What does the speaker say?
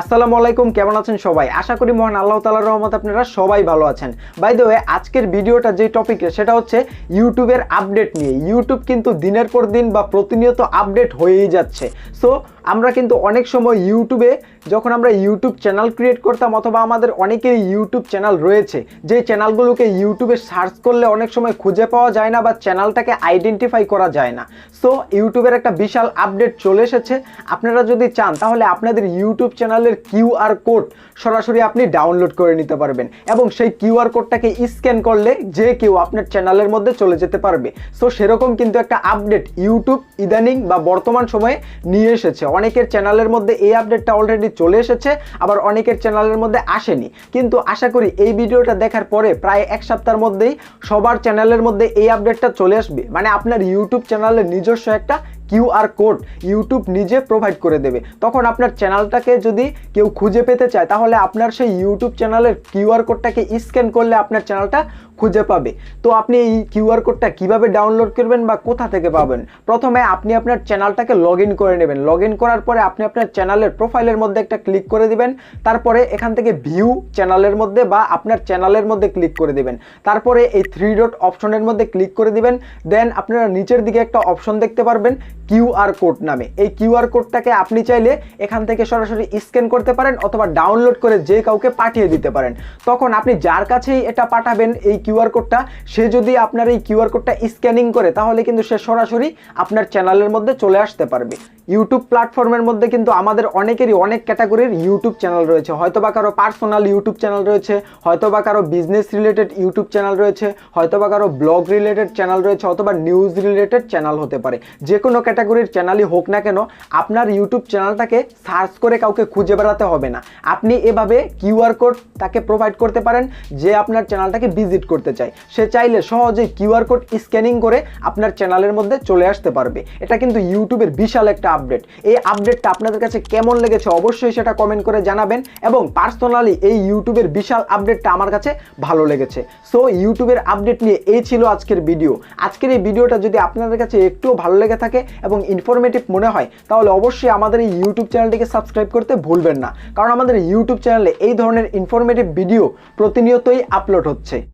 আসসালামু আলাইকুম, কেমন আছেন সবাই? আশা করি মহান আল্লাহ তালার রহমত আপনারা সবাই ভালো আছেন। বাই দ্য আজকের ভিডিওটা যে টপিকে সেটা হচ্ছে ইউটিউবের আপডেট নিয়ে। ইউটিউব কিন্তু দিনের পর দিন বা প্রতিনিয়ত আপডেট হয়েই যাচ্ছে। সো আমরা কিন্তু অনেক সময় ইউটিউবে যখন আমরা ইউটিউব চ্যানেল ক্রিয়েট করতাম অথবা আমাদের অনেকেরই ইউটিউব চ্যানেল রয়েছে, যে চ্যানেলগুলোকে ইউটিউবে সার্চ করলে অনেক সময় খুঁজে পাওয়া যায় না বা চ্যানেলটাকে আইডেন্টিফাই করা যায় না। সো ইউটিউবের একটা বিশাল আপডেট চলে এসেছে। আপনারা যদি চান, তাহলে আপনাদের ইউটিউব চ্যানেলের কিউআর কোড সরাসরি আপনি ডাউনলোড করে নিতে পারবেন এবং সেই কিউআর কোডটাকে স্ক্যান করলে যে কেউ আপনার চ্যানেলের মধ্যে চলে যেতে পারবে। সো সেরকম কিন্তু একটা আপডেট ইউটিউব ইদানিং বা বর্তমান সময়ে নিয়ে এসেছে। অনেকের চ্যানেলের মধ্যে এই আপডেটটা অলরেডি চলে এসেছে, আবার অনেকের চ্যানেলের মধ্যে আসেনি। কিন্তু আশা করি এই ভিডিওটা দেখার পরে প্রায় এক সপ্তাহের মধ্যেই সবার চ্যানেলের মধ্যে এই আপডেটটা চলে আসবে। মানে আপনার ইউটিউব চ্যানেলের নিজস্ব একটা কিউআর কোড ইউটিউব নিজে প্রোভাইড করে দেবে। তখন আপনার চ্যানেলটাকে যদি কেউ খুঁজে পেতে চায়, তাহলে আপনার সেই ইউটিউব চ্যানেলের কিউআর কোডটাকে স্ক্যান করলে আপনার চ্যানেলটা খুঁজে পাবে। তো আপনি এই কিউআর কোডটা কীভাবে ডাউনলোড করবেন বা কোথা থেকে পাবেন? প্রথমে আপনি আপনার চ্যানেলটাকে লগ করে নেবেন। লগ করার পরে আপনি আপনার চ্যানেলের প্রোফাইলের মধ্যে একটা ক্লিক করে দিবেন। তারপরে এখান থেকে ভিউ চ্যানেলের মধ্যে বা আপনার চ্যানেলের মধ্যে ক্লিক করে দিবেন। তারপরে এই থ্রি ডট অপশনের মধ্যে ক্লিক করে দিবেন। দেন আপনারা নিচের দিকে একটা অপশন দেখতে পারবেন। কিউআর কোড নামে। এই কিউআর কোডটাকে আপনি চাইলে এখান থেকে সরাসরি স্ক্যান করতে পারেন অথবা ডাউনলোড করে যে কাউকে পাঠিয়ে দিতে পারেন। তখন আপনি যার কাছেই এটা পাঠাবেন এই কিউআর কোডটা, সে যদি আপনার এই কিউআর কোডটা স্ক্যানিং করে, তাহলে কিন্তু সে সরাসরি আপনার চ্যানেলের মধ্যে চলে আসতে পারবে। ইউটিউব প্ল্যাটফর্মের মধ্যে কিন্তু আমাদের অনেকেরই অনেক ক্যাটাগরির ইউটিউব চ্যানেল রয়েছে। হয়তো বা কারও পার্সোনাল ইউটিউব চ্যানেল রয়েছে হয়তো বা কারও বিজনেস রিলেটেড ইউটিউব চ্যানেল রয়েছে হয়তো বা কারও ব্লগ রিলেটেড চ্যানেল রয়েছে, অথবা নিউজ রিলেটেড চ্যানেল হতে পারে। যে কোনো ক্যাটাগরির চ্যানেলই হোক না কেন, আপনার ইউটিউব চ্যানেলটাকে সার্চ করে কাউকে খুঁজে বেড়াতে হবে না। আপনি এভাবে কিউআর কোড তাকে প্রোভাইড করতে পারেন, যে আপনার চ্যানেলটাকে ভিজিট করতে চায়। সে চাইলে সহজেই কিউআর কোড স্ক্যানিং করে আপনার চ্যানেলের মধ্যে চলে আসতে পারবে। এটা কিন্তু ইউটিউবের বিশাল একটা আপডেট এই আপডেটটা আপনাদের কাছে কেমন লেগেছে অবশ্যই সেটা কমেন্ট করে জানাবেন এবং পার্সোনালি এই ইউটিউবের বিশাল আপডেটটা আমার কাছে ভালো লেগেছে। সো ইউটিউবের আপডেট নিয়ে এই ছিল আজকের ভিডিও আজকের এই ভিডিওটা যদি আপনাদের কাছে একটুও ভালো লেগে থাকে এবং ইনফরমেটিভ মনে হয়, তাহলে অবশ্যই আমাদের এই ইউটিউব চ্যানেলটিকে সাবস্ক্রাইব করতে ভুলবেন না। কারণ আমাদের ইউটিউব চ্যানেলে এই ধরনের ইনফরমেটিভ ভিডিও প্রতিনিয়তই আপলোড হচ্ছে।